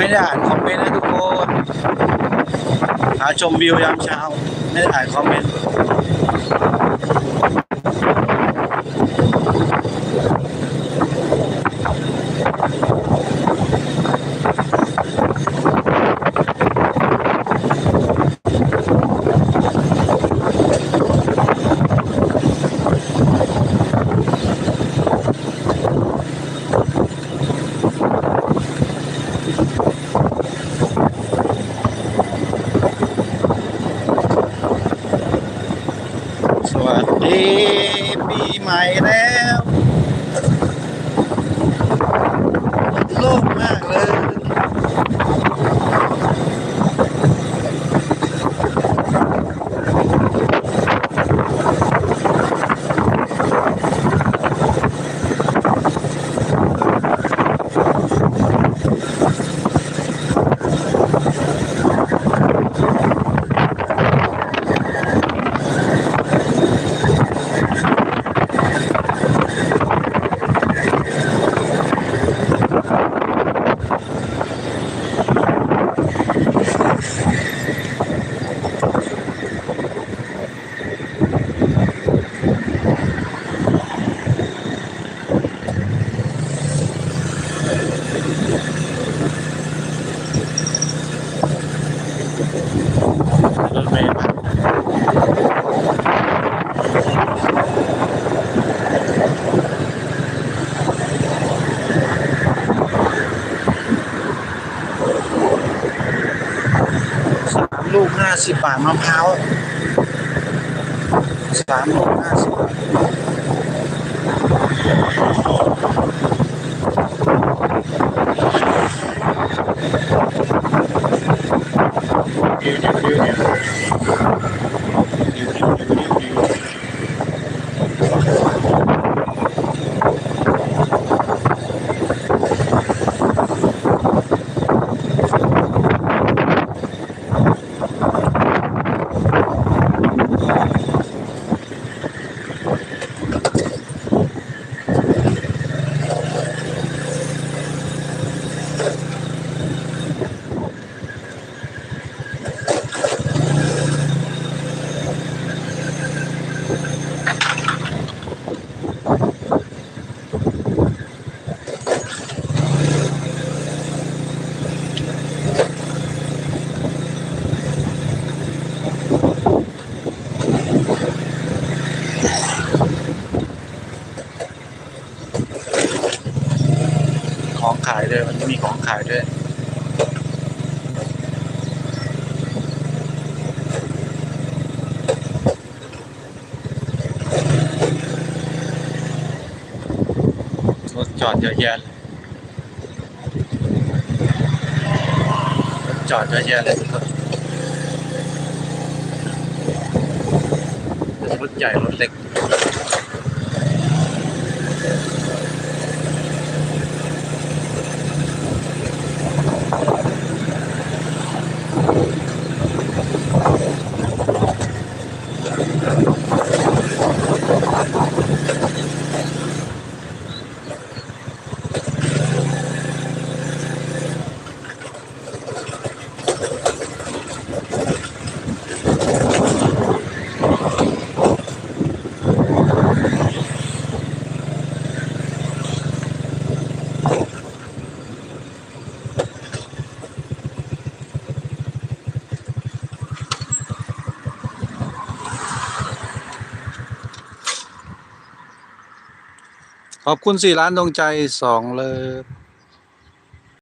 ไม่ได้อ่านคอมเมนต์นะทุกคนหาชมวิวยามเช้า ไม่ได้อ่านคอมเมนต์ สวัสดี ปีใหม่แล้ว ลูกห้าสิบบาทมะพร้าวสามลูกห้าสิบบาทเดี๋ยวเดี๋ยวเดี๋ยวเดี๋ยวเดี๋ยวเดี๋ยวเดี๋ยวเดี๋ยว ของขายด้วยมันมี ของขายด้วยรถจอดเยอะแยะเลยรถจอดเยอะแยะเลยทุกคนรถใหญ่รถเล็ก ขอบคุณสี่ล้านดวงใจสองเลย